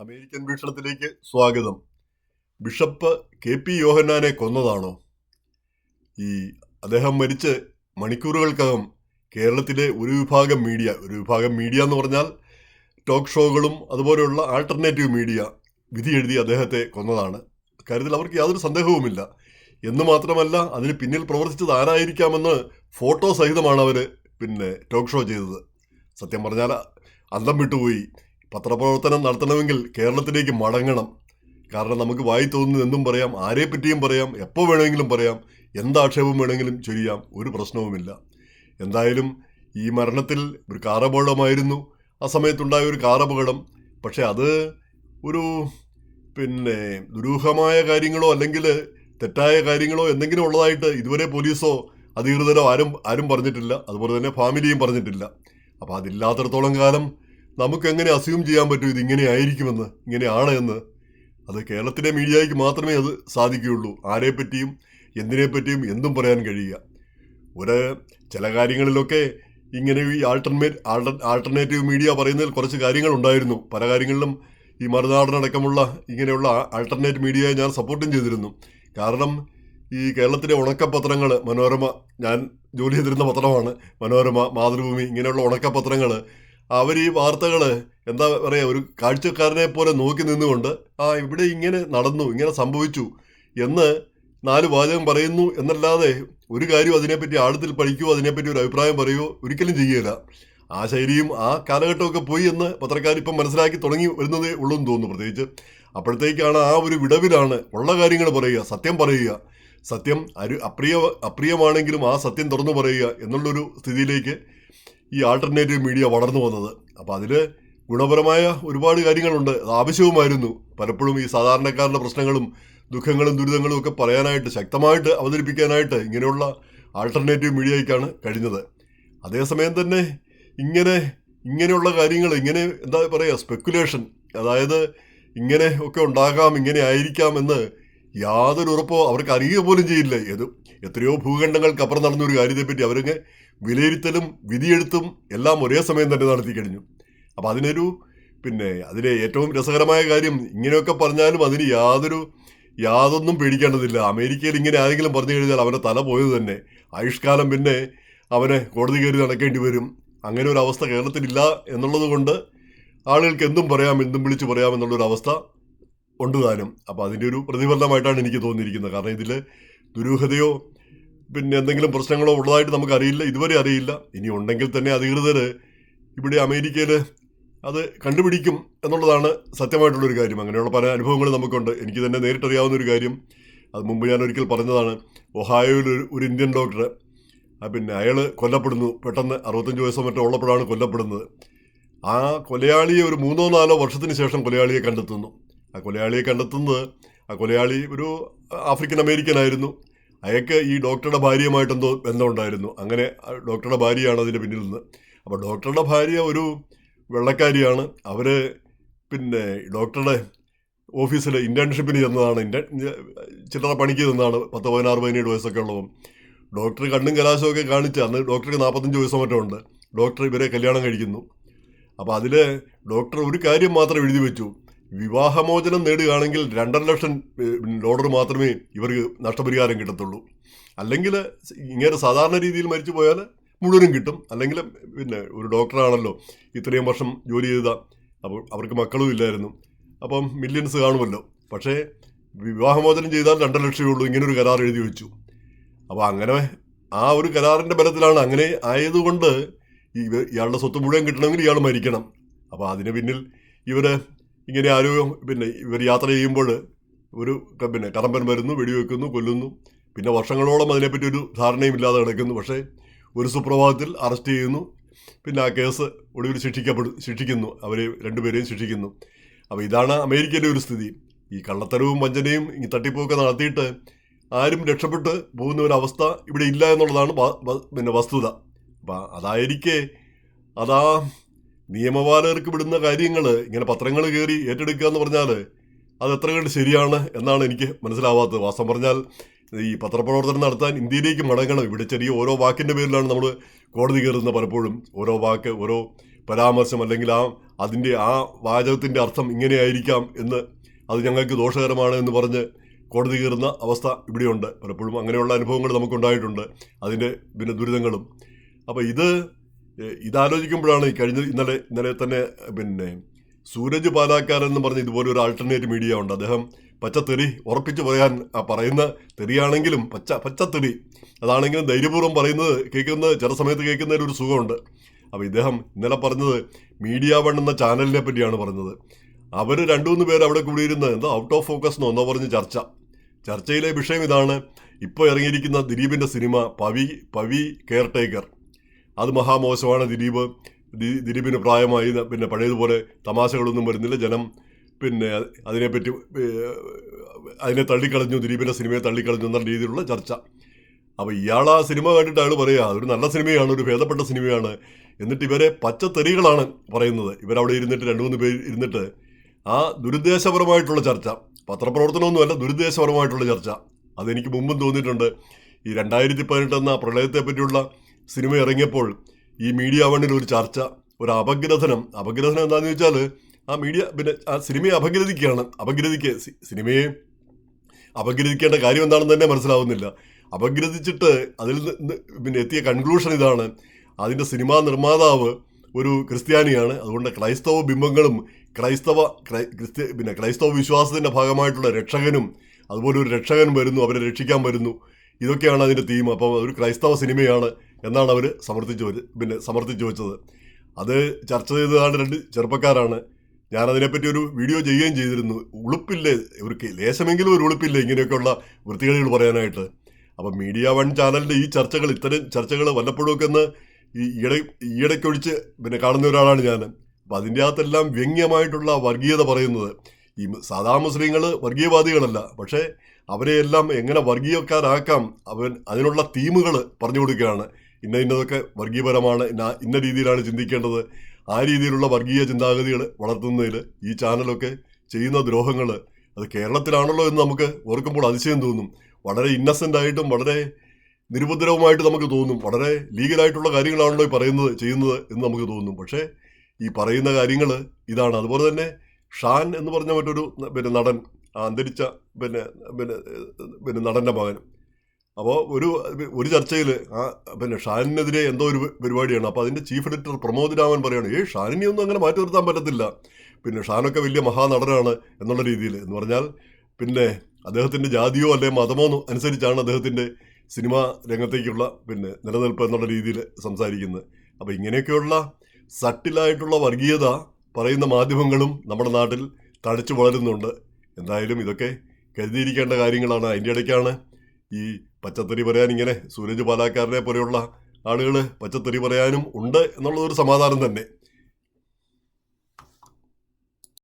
American വീക്ഷണത്തിലേക്ക് സ്വാഗതം. Bishop K P യോഹന്നാനെ കൊന്നതാണോ? ഈ അദ്ദേഹം മരിച്ച് മണിക്കൂറുകൾക്കകം കേരളത്തിലെ ഒരു വിഭാഗം മീഡിയ ഒരു വിഭാഗം മീഡിയ എന്ന് പറഞ്ഞാൽ ടോക്ക് ഷോകളും അതുപോലെയുള്ള ആൾട്ടർനേറ്റീവ് മീഡിയ വിധി എഴുതി അദ്ദേഹത്തെ കൊന്നതാണ്. കാര്യത്തിൽ അവർക്ക് യാതൊരു സന്ദേഹവുമില്ല. എന്ന് മാത്രമല്ല അതിന് പിന്നിൽ പ്രവർത്തിച്ചത് ആരായിരിക്കാമെന്ന് ഫോട്ടോ സഹിതമാണ് അവർ പിന്നെ ടോക്ക് ഷോ ചെയ്തത്. സത്യം പറഞ്ഞാൽ അന്തം വിട്ടുപോയി. പത്രപ്രവർത്തനം നടത്തണമെങ്കിൽ കേരളത്തിലേക്ക് മടങ്ങണം. കാരണം നമുക്ക് വായി തോന്നുന്നത് എന്തും പറയാം ആരെ പറ്റിയും പറയാം എപ്പോൾ വേണമെങ്കിലും പറയാം എന്താക്ഷേപം വേണമെങ്കിലും ചൊരിയാം ഒരു പ്രശ്നവുമില്ല. എന്തായാലും ഈ മരണത്തിൽ ഒരു കാറപകടമായിരുന്നു. ആ സമയത്തുണ്ടായ ഒരു കാറപകടം. പക്ഷേ അത് ഒരു പിന്നെ ദുരൂഹമായ കാര്യങ്ങളോ അല്ലെങ്കിൽ തെറ്റായ കാര്യങ്ങളോ എന്തെങ്കിലും ഉള്ളതായിട്ട് ഇതുവരെ പോലീസോ അധികൃതരോ ആരും ആരും പറഞ്ഞിട്ടില്ല. അതുപോലെ തന്നെ ഫാമിലിയും പറഞ്ഞിട്ടില്ല. അപ്പോൾ അതില്ലാത്തടത്തോളം കാലം നമുക്ക് എങ്ങനെ അസ്യൂം ചെയ്യാൻ പറ്റും? ഇതിങ്ങനെ ആയിരിക്കുമെന്ന്. ഇങ്ങനെയാണ് എന്ന്. അത് കേരളത്തിലെ മീഡിയയ്ക്ക് മാത്രമേ അത് സാധിക്കുകയുള്ളൂ. ആരെപ്പറ്റിയും എന്തിനെപ്പറ്റിയും എന്തും പറയാൻ കഴിയുക. ഒരു ചില കാര്യങ്ങളിലൊക്കെ ഇങ്ങനെ ഈ ആൾട്ടർമേറ്റ് ആൾട്ടർനേറ്റീവ് മീഡിയ പറയുന്നതിൽ കുറച്ച് കാര്യങ്ങളുണ്ടായിരുന്നു പല കാര്യങ്ങളിലും ഈ മറുനാടനടക്കമുള്ള ഇങ്ങനെയുള്ള ആൾട്ടർനേറ്റ് മീഡിയയെ ഞാൻ സപ്പോർട്ടും ചെയ്തിരുന്നു. കാരണം ഈ കേരളത്തിലെ ഉണക്കപത്രങ്ങൾ മനോരമ ഞാൻ ജോലി ചെയ്തിരുന്ന പത്രമാണ് മനോരമ മാതൃഭൂമി ഇങ്ങനെയുള്ള ഉണക്കപത്രങ്ങൾ അവർ ഈ വാർത്തകൾ എന്താ പറയുക ഒരു കാഴ്ചക്കാരനെ പോലെ നോക്കി നിന്നുകൊണ്ട് ആ ഇവിടെ ഇങ്ങനെ നടന്നു ഇങ്ങനെ സംഭവിച്ചു എന്ന് നാല് വാചകം പറയുന്നു എന്നല്ലാതെ ഒരു കാര്യം അതിനെപ്പറ്റി ആഴത്തിൽ പഠിക്കുകയോ അതിനെപ്പറ്റി ഒരു അഭിപ്രായം പറയുകയോ ഒരിക്കലും ചെയ്യുകയില്ല. ആ ശൈലിയും ആ കാലഘട്ടമൊക്കെ പോയി എന്ന് പത്രക്കാരിപ്പം മനസ്സിലാക്കി തുടങ്ങി വരുന്നതേ ഉള്ളൂ എന്ന് തോന്നുന്നു പ്രത്യേകിച്ച്. അപ്പോഴത്തേക്കാണ് ആ ഒരു വിടവിലാണ് ഉള്ള കാര്യങ്ങൾ പറയുക സത്യം പറയുക. സത്യം അരു അപ്രിയ അപ്രിയമാണെങ്കിലും ആ സത്യം തുറന്നു പറയുക എന്നുള്ളൊരു സ്ഥിതിയിലേക്ക് ഈ ആൾട്ടർനേറ്റീവ് മീഡിയ വളർന്നു വന്നത്. അപ്പോൾ അതിൽ ഗുണപരമായ ഒരുപാട് കാര്യങ്ങളുണ്ട്. അത് ആവശ്യവുമായിരുന്നു. പലപ്പോഴും ഈ സാധാരണക്കാരുടെ പ്രശ്നങ്ങളും ദുഃഖങ്ങളും ദുരിതങ്ങളും ഒക്കെ പറയാനായിട്ട് ശക്തമായിട്ട് അവതരിപ്പിക്കാനായിട്ട് ഇങ്ങനെയുള്ള ആൾട്ടർനേറ്റീവ് മീഡിയയ്ക്കാണ് കഴിഞ്ഞത്. അതേസമയം തന്നെ ഇങ്ങനെ ഇങ്ങനെയുള്ള കാര്യങ്ങൾ ഇങ്ങനെ എന്താ പറയുക സ്പെക്കുലേഷൻ അതായത് ഇങ്ങനെ ഒക്കെ ഉണ്ടാകാം ഇങ്ങനെ ആയിരിക്കാം എന്ന് യാതൊരു ഉറപ്പോ അവർക്ക് അറിയുക പോലും ചെയ്യില്ല. ഏത് എത്രയോ ഭൂഖണ്ഡങ്ങൾക്കപ്പുറം നടന്ന ഒരു കാര്യത്തെപ്പറ്റി അവരങ്ങ് വിലയിരുത്തലും വിധിയെഴുത്തും എല്ലാം ഒരേ സമയം തന്നെ നടത്തി കഴിഞ്ഞു. അപ്പോൾ അതിനൊരു പിന്നെ അതിലെ ഏറ്റവും രസകരമായ കാര്യം ഇങ്ങനെയൊക്കെ പറഞ്ഞാലും അതിന് യാതൊരു യാതൊന്നും പേടിക്കേണ്ടതില്ല. അമേരിക്കയിൽ ഇങ്ങനെ ആരെങ്കിലും പറഞ്ഞു കഴിഞ്ഞാൽ അവന്റെ തല പോയത് തന്നെ. ആയുഷ്കാലം പിന്നെ അവനെ കോടതി കയറി നടക്കേണ്ടി വരും. അങ്ങനെ ഒരു അവസ്ഥ കേരളത്തിലില്ല എന്നുള്ളത് കൊണ്ട് ആളുകൾക്ക് എന്തും പറയാം എന്തും വിളിച്ച് പറയാം എന്നുള്ളൊരു അവസ്ഥ ഉണ്ട് താനും. അപ്പോൾ അതിന്റെ ഒരു പ്രതിഫലനമായിട്ടാണ് എനിക്ക് തോന്നിയിരിക്കുന്നത്. കാരണം ഇതിൽ ദുരൂഹതയോ പിന്നെ എന്തെങ്കിലും പ്രശ്നങ്ങളോ ഉള്ളതായിട്ട് നമുക്കറിയില്ല ഇതുവരെ അറിയില്ല. ഇനി ഉണ്ടെങ്കിൽ തന്നെ അധികൃതർ ഇവിടെ അമേരിക്കയിൽ അത് കണ്ടുപിടിക്കും എന്നുള്ളതാണ് സത്യമായിട്ടുള്ളൊരു കാര്യം. അങ്ങനെയുള്ള പല അനുഭവങ്ങളും നമുക്കുണ്ട്. എനിക്ക് തന്നെ നേരിട്ടറിയാവുന്ന ഒരു കാര്യം. അത് മുമ്പ് ഞാൻ ഒരിക്കൽ പറഞ്ഞതാണ്. ഒഹായോയിൽ ഒരു ഇന്ത്യൻ ഡോക്ടർ പിന്നെ അയാൾ കൊല്ലപ്പെടുന്നു. പെട്ടെന്ന് അറുപത്തഞ്ച് വയസ്സോ മറ്റോ ഉള്ളപ്പോഴാണ് കൊല്ലപ്പെടുന്നത്. ആ കൊലയാളിയെ ഒരു മൂന്നോ നാലോ വർഷത്തിന് ശേഷം കൊലയാളിയെ കണ്ടെത്തുന്നു. ആ കൊലയാളിയെ കണ്ടെത്തുന്നത് ആ കൊലയാളി ഒരു ആഫ്രിക്കൻ അമേരിക്കൻ ആയിരുന്നു. അയാൾക്ക് ഈ ഡോക്ടറുടെ ഭാര്യയുമായിട്ട് എന്തോ ബന്ധമുണ്ടായിരുന്നു. അങ്ങനെ ഡോക്ടറുടെ ഭാര്യയാണ് അതിന്റെ പിന്നിൽ നിന്ന്. അപ്പോൾ ഡോക്ടറുടെ ഭാര്യ ഒരു വെള്ളക്കാരിയാണ്. അവർ പിന്നെ ഡോക്ടറുടെ ഓഫീസിൽ ഇന്റേൺഷിപ്പിന് ചെന്നതാണ്. ഇന്റേൺ ചില്ലറ പണിക്ക് ചെന്നതാണ്. പത്ത് പതിനാറ് പതിനേഴ് വയസ്സൊക്കെ ഉള്ളതും ഡോക്ടർ കണ്ണും കലാശമൊക്കെ കാണിച്ച് അന്ന് ഡോക്ടർക്ക് നാൽപ്പത്തഞ്ച് വയസ്സോ മറ്റോ ഉണ്ട്. ഡോക്ടർ ഇവരെ കല്യാണം കഴിക്കുന്നു. അപ്പോൾ അതിൽ ഡോക്ടർ ഒരു കാര്യം മാത്രം എഴുതി വെച്ചു. വിവാഹമോചനം നേടുകയാണെങ്കിൽ രണ്ടര ലക്ഷം ഡോളർ മാത്രമേ ഇവർക്ക് നഷ്ടപരിഹാരം കിട്ടത്തുള്ളൂ. അല്ലെങ്കിൽ ഇങ്ങനെ സാധാരണ രീതിയിൽ മരിച്ചു പോയാൽ മുഴുവനും കിട്ടും. അല്ലെങ്കിൽ പിന്നെ ഒരു ഡോക്ടറാണല്ലോ ഇത്രയും വർഷം ജോലി ചെയ്ത അപ്പോൾ അവർക്ക് മക്കളും ഇല്ലായിരുന്നു. അപ്പം മില്യൺസ് കാണുമല്ലോ. പക്ഷേ വിവാഹമോചനം ചെയ്താൽ രണ്ടര ലക്ഷമേ ഉള്ളൂ ഇങ്ങനൊരു കരാർ എഴുതി വെച്ചു. അപ്പോൾ അങ്ങനെ ആ ഒരു കരാറിന്റെ ബലത്തിലാണ് അങ്ങനെ ആയതുകൊണ്ട് ഇയാളുടെ സ്വത്ത് മുഴുവൻ കിട്ടണമെങ്കിൽ ഇയാൾ മരിക്കണം. അപ്പോൾ അതിന് പിന്നിൽ ഇവർ ഇങ്ങനെ ആരോ പിന്നെ ഇവർ യാത്ര ചെയ്യുമ്പോൾ ഒരു പിന്നെ കടമ്പൻ വരുന്നു വെടിവെക്കുന്നു കൊല്ലുന്നു. പിന്നെ വർഷങ്ങളോളം അതിനെപ്പറ്റി ഒരു ധാരണയും ഇല്ലാതെ കിടക്കുന്നു. പക്ഷേ ഒരു സുപ്രഭാതത്തിൽ അറസ്റ്റ് ചെയ്യുന്നു. പിന്നെ ആ കേസ് ഒടുവിൽ ശിക്ഷിക്കപ്പെടും ശിക്ഷിക്കുന്നു. അവരെ രണ്ടുപേരെയും ശിക്ഷിക്കുന്നു. അപ്പോൾ ഇതാണ് അമേരിക്കയിലെ ഒരു സ്ഥിതി. ഈ കള്ളത്തരവും വഞ്ചനയും ഈ തട്ടിപ്പൊക്കെ നടത്തിയിട്ട് ആരും രക്ഷപ്പെട്ട് പോകുന്ന ഒരു അവസ്ഥ ഇവിടെ ഇല്ല എന്നുള്ളതാണ് പിന്നെ വസ്തുത. അപ്പം അതായിരിക്കേ അതാ നിയമപാലകർക്ക് വിടുന്ന കാര്യങ്ങൾ ഇങ്ങനെ പത്രങ്ങൾ കയറി ഏറ്റെടുക്കുക എന്ന് പറഞ്ഞാൽ അത് എത്ര കണ്ട് ശരിയാണ് എന്നാണ് എനിക്ക് മനസ്സിലാവാത്തത്. വാസ്തവം പറഞ്ഞാൽ ഈ പത്രപ്രവർത്തനം നടത്താൻ ഇന്ത്യയിലേക്ക് മടങ്ങണം. ഇവിടെ ചെറിയ ഓരോ വാക്കിന്റെ പേരിലാണ് നമ്മൾ കോടതി കയറുന്നത് പലപ്പോഴും. ഓരോ വാക്ക് ഓരോ പരാമർശം അല്ലെങ്കിൽ ആ അതിന്റെ ആ വാചകത്തിന്റെ അർത്ഥം ഇങ്ങനെയായിരിക്കാം എന്ന് അത് ഞങ്ങൾക്ക് ദോഷകരമാണ് എന്ന് പറഞ്ഞ് കോടതി കയറുന്ന അവസ്ഥ ഇവിടെയുണ്ട്. പലപ്പോഴും അങ്ങനെയുള്ള അനുഭവങ്ങൾ നമുക്കുണ്ടായിട്ടുണ്ട്. അതിന്റെ പിന്നെ ദുരിതങ്ങളും. അപ്പോൾ ഇത് ഇതാലോചിക്കുമ്പോഴാണ് കഴിഞ്ഞ ഇന്നലെ ഇന്നലെ തന്നെ പിന്നെ സൂരജ് പാലാക്കാരൻ എന്ന് പറഞ്ഞ ഇതുപോലെ ഒരു ആൾട്ടർനേറ്റ് മീഡിയ ഉണ്ട്. അദ്ദേഹം പച്ച പച്ചത്തെറി ഉറപ്പിച്ച് പറയാൻ പറയുന്ന തെറിയാണെങ്കിലും പച്ച പച്ച പച്ചത്തെറി. അതാണെങ്കിലും ധൈര്യപൂർവം പറയുന്നത് കേൾക്കുന്നത് ചില സമയത്ത് കേൾക്കുന്നതിൽ ഒരു സുഖമുണ്ട്. അപ്പോൾ ഇദ്ദേഹം ഇന്നലെ പറഞ്ഞത് മീഡിയ വൺ എന്ന ചാനലിനെ പറ്റിയാണ് പറഞ്ഞത്. അവർ രണ്ടു മൂന്ന് പേര് അവിടെ കൂടിയിരുന്ന് എന്തോ ഔട്ട് ഓഫ് ഫോക്കസ് എന്നോ പറഞ്ഞ് ചർച്ച. ചർച്ചയിലെ വിഷയം ഇതാണ്. ഇപ്പോൾ ഇറങ്ങിയിരിക്കുന്ന ദിലീപിന്റെ സിനിമ പവി പവി കെയർ ടേക്കർ അത് മഹാമോശമാണ് ദിലീപ്. ദിലീപിന് പ്രായമായി പിന്നെ പഴയതുപോലെ തമാശകളൊന്നും വരുന്നില്ല. ജനം പിന്നെ അതിനെപ്പറ്റി അതിനെ തള്ളിക്കളഞ്ഞു ദിലീപിന്റെ സിനിമയെ തള്ളിക്കളഞ്ഞു എന്ന രീതിയിലുള്ള ചർച്ച. അപ്പോൾ ഇയാൾ ആ സിനിമ കണ്ടിട്ട് അയാൾ പറയുക അതൊരു നല്ല സിനിമയാണ് ഒരു ഭേദപ്പെട്ട സിനിമയാണ്. എന്നിട്ട് ഇവരെ പച്ചത്തെറികളാണ് പറയുന്നത്. ഇവരവിടെ ഇരുന്നിട്ട് രണ്ട് മൂന്ന് പേര് ഇരുന്നിട്ട് ആ ദുരുദ്ദേശപരമായിട്ടുള്ള ചർച്ച പത്രപ്രവർത്തനമൊന്നുമല്ല ദുരുദ്ദേശപരമായിട്ടുള്ള ചർച്ച. അതെനിക്ക് മുമ്പും തോന്നിയിട്ടുണ്ട്. ഈ രണ്ടായിരത്തി പതിനെട്ട് എന്ന പ്രളയത്തെ പറ്റിയുള്ള സിനിമ ഇറങ്ങിയപ്പോൾ ഈ മീഡിയ വണ്ണിൽ ഒരു ചർച്ച ഒരു അപഗ്രഥനം. അപഗ്രഥനം എന്താണെന്ന് വെച്ചാൽ ആ മീഡിയ പിന്നെ ആ സിനിമയെ അപഗ്രഥിക്കുകയാണ്. അപഗ്രഥിക്കുക സിനിമയെ അപഗ്രഥിക്കേണ്ട കാര്യം എന്താണെന്ന് തന്നെ മനസ്സിലാവുന്നില്ല. അപഗ്രഥിച്ചിട്ട് അതിൽ നിന്ന് പിന്നെ എത്തിയ കൺക്ലൂഷൻ ഇതാണ്. അതിന്റെ സിനിമാ നിർമ്മാതാവ് ഒരു ക്രിസ്ത്യാനിയാണ്. അതുകൊണ്ട് ക്രൈസ്തവ ബിംബങ്ങളും ക്രൈസ്തവ ക്രൈ ക്രിസ്ത്യ പിന്നെ ക്രൈസ്തവ വിശ്വാസത്തിന്റെ ഭാഗമായിട്ടുള്ള രക്ഷകനും അതുപോലെ ഒരു രക്ഷകൻ വരുന്നു അവരെ രക്ഷിക്കാൻ വരുന്നു. ഇതൊക്കെയാണ് അതിന്റെ തീം അപ്പോൾ ഒരു ക്രൈസ്തവ സിനിമയാണ്. എന്നാണ് അവർ സമർത്ഥിച്ചു പിന്നെ സമർത്ഥിച്ചു വെച്ചത്. അത് ചർച്ച ചെയ്തതാണ് രണ്ട് ചെറുപ്പക്കാരാണ്. ഞാനതിനെപ്പറ്റി ഒരു വീഡിയോ ചെയ്യുകയും ചെയ്തിരുന്നു. ഉളുപ്പില്ലേ? ഇവർക്ക് ലേശമെങ്കിലും ഒരു ഉളുപ്പില്ലേ ഇങ്ങനെയൊക്കെയുള്ള വൃത്തികളികൾ പറയാനായിട്ട്. അപ്പം മീഡിയ വൺ ചാനലിന്റെ ഈ ചർച്ചകൾ ഇത്തരം ചർച്ചകൾ വല്ലപ്പോഴൊക്കെ ഒന്ന് ഈ ഈയിടെ ഈയിടയ്ക്കൊഴിച്ച് പിന്നെ കാണുന്ന ഒരാളാണ് ഞാൻ. അപ്പം അതിന്റെ അകത്തെല്ലാം വ്യംഗ്യമായിട്ടുള്ള വർഗീയത പറയുന്നത്. ഈ സാധാ മുസ്ലിങ്ങൾ വർഗീയവാദികളല്ല. പക്ഷേ അവരെയെല്ലാം എങ്ങനെ വർഗീയക്കാരാക്കാം? അവൻ അതിനുള്ള തീമുകൾ പറഞ്ഞു കൊടുക്കുകയാണ്. ഇന്ന ഇന്നതൊക്കെ വർഗീയപരമാണ്. ഇന്ന രീതിയിലാണ് ചിന്തിക്കേണ്ടത്. ആ രീതിയിലുള്ള വർഗീയ ചിന്താഗതികൾ വളർത്തുന്നതിൽ ഈ ചാനലൊക്കെ ചെയ്യുന്ന ദ്രോഹങ്ങൾ അത് കേരളത്തിലാണല്ലോ എന്ന് നമുക്ക് ഓർക്കുമ്പോൾ അതിശയം തോന്നും. വളരെ ഇന്നസെന്റ് ആയിട്ടും വളരെ നിരുപദ്രവമായിട്ട് നമുക്ക് തോന്നും. വളരെ ലീഗലായിട്ടുള്ള കാര്യങ്ങളാണല്ലോ ഈ പറയുന്നത് ചെയ്യുന്നത് എന്ന് നമുക്ക് തോന്നും. പക്ഷേ ഈ പറയുന്ന കാര്യങ്ങൾ ഇതാണ്. അതുപോലെ തന്നെ ഷാൻ എന്ന് പറഞ്ഞ മറ്റൊരു പിന്നെ നടൻ അന്തരിച്ച പിന്നെ പിന്നെ പിന്നെ നടന്റെ മകൻ. അപ്പോൾ ഒരു ഒരു ചർച്ചയിൽ പിന്നെ ഷാനിനെതിരെ എന്തോ ഒരു പരിപാടിയാണ്. അപ്പോൾ അതിന്റെ ചീഫ് എഡിറ്റർ പ്രമോദ് രാമൻ പറയുകയാണ് ഏ ഷാനിനെ ഒന്നും അങ്ങനെ മാറ്റി നിർത്താൻ പറ്റത്തില്ല. പിന്നെ ഷാനൊക്കെ വലിയ മഹാനടനാണ് എന്നുള്ള രീതിയിൽ എന്ന് പറഞ്ഞാൽ പിന്നെ അദ്ദേഹത്തിന്റെ ജാതിയോ അല്ലെ മതമോ അനുസരിച്ചാണ് അദ്ദേഹത്തിന്റെ സിനിമാ രംഗത്തേക്കുള്ള പിന്നെ നിലനിൽപ്പ് എന്നുള്ള രീതിയിൽ സംസാരിക്കുന്നത്. അപ്പോൾ ഇങ്ങനെയൊക്കെയുള്ള സട്ടിലായിട്ടുള്ള വർഗീയത പറയുന്ന മാധ്യമങ്ങളും നമ്മുടെ നാട്ടിൽ തഴച്ചു വളരുന്നുണ്ട്. എന്തായാലും ഇതൊക്കെ കരുതിയിരിക്കേണ്ട കാര്യങ്ങളാണ്. അതിന്റെ ഇടയ്ക്കാണ് ഈ പച്ചത്തറി പറയാൻ ഇങ്ങനെ സൂരജ് പാലാക്കാരനെ പോലെയുള്ള ആളുകൾ പച്ചത്തൊരി പറയാനും ഉണ്ട് എന്നുള്ളതൊരു സമാധാനം തന്നെ.